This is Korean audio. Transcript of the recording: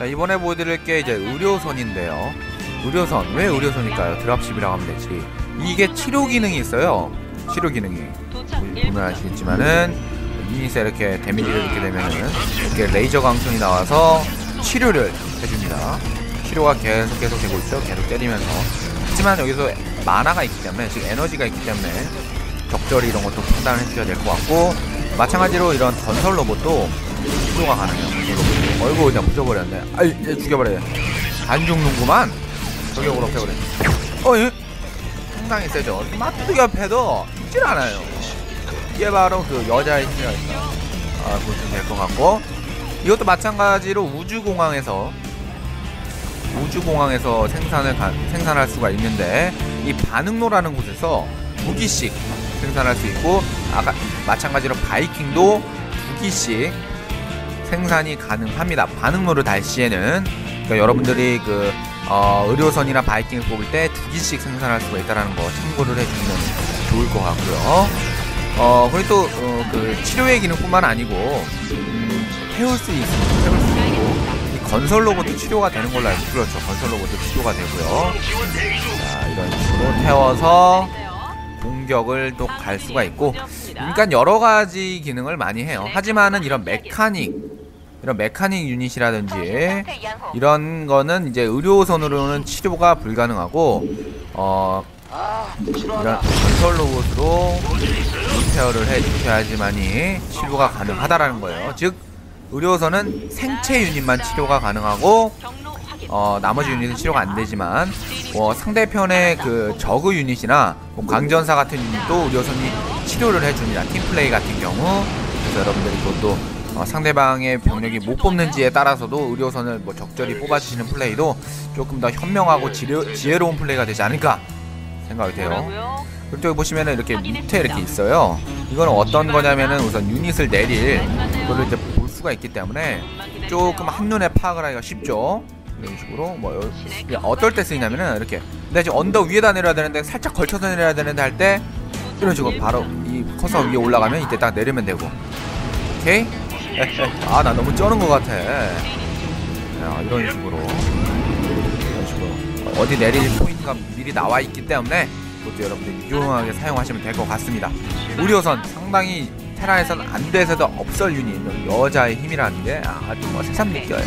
자 이번에 보여드릴 게 이제 의료선인데요. 의료선 왜 의료선일까요? 드랍십이라고 하면 되지. 이게 치료 기능이 있어요. 치료 기능이. 보면 아시겠지만은 유닛에 이렇게 데미지를 입게 되면은 이렇게 레이저 강선이 나와서 치료를 해줍니다. 치료가 계속 계속 되고 있죠. 계속 때리면서. 하지만 여기서 만화가 있기 때문에 즉 에너지가 있기 때문에 적절히 이런 것도 판단을 해주셔야 될 것 같고 마찬가지로 이런 건설 로봇도 치료가 가능해요 건설 로봇 어이구 그냥 부숴버렸네. 아이 이제 죽여버려요. 안 죽는구만. 저격으로 패버려 어 예? 상당히 세죠. 마뚜기 옆에도 죽질 않아요. 이게 바로 그 여자의 힘이라 있다. 아 보시면 될 것 같고. 이것도 마찬가지로 우주공항에서 우주공항에서 생산을 가, 생산할 수가 있는데 이 반응로라는 곳에서 두 기씩 생산할 수 있고 아까 마찬가지로 바이킹도 두 기씩 생산이 가능합니다. 반응로를 달 시에는 그러니까 여러분들이 그 어, 의료선이나 바이킹을 뽑을 때두 기씩 생산할 수가 있다는 거 참고를 해주시면 좋을 것 같고요. 어 그리고 또그 어, 치료의 기능뿐만 아니고 음, 태울 수 있고 건설 로봇도 치료가 되는 걸로 알고 그렇죠. 건설 로봇도 치료가 되고요. 자 이런 식으로 태워서 공격을 또 갈 수가 있고 그러니까 여러 가지 기능을 많이 해요. 하지만은 이런 메카닉 이런 메카닉 유닛이라든지 이런 거는 이제 의료선으로는 치료가 불가능하고 어 이런 건설 로봇으로 리페어를 해 주셔야지만이 치료가 가능하다라는 거예요. 즉 의료선은 생체 유닛만 치료가 가능하고 어, 나머지 유닛은 치료가 안 되지만 어, 상대편의 그 저그 유닛이나 뭐 광전사 같은 유닛도 의료선이 치료를 해줍니다. 팀플레이 같은 경우 그래서 여러분들이 그것도 어, 상대방의 병력이 못 뽑는지에 따라서도 의료선을 뭐 적절히 뽑아주시는 플레이도 조금 더 현명하고 지뢰, 지혜로운 플레이가 되지 않을까 생각이 돼요. 여기 보시면은 이렇게 밑에 이렇게 있어요. 이거는 어떤 거냐면은 우선 유닛을 내릴 그거를 이제 볼 수가 있기 때문에 조금 한눈에 파악을 하기가 쉽죠. 이런 식으로 뭐 여- 이게 어떨 때 쓰이냐면은 이렇게 근데 지금 언덕 위에다 내려야 되는데 살짝 걸쳐서 내려야 되는데 할 때 이런 식으로 바로 이 커서 위에 올라가면 이때 딱 내리면 되고 오케이? 아 나 너무 쩌는 것 같아. 야, 이런 식으로. 이런 식으로 어디 내릴 포인트가 미리 나와 있기 때문에 그것도 여러분들 유용하게 사용하시면 될 것 같습니다. 우려선 상당히 테라에서는 안 돼서도 없을 유닛 여자의 힘이라는 게 아주 뭐 새삼 느껴요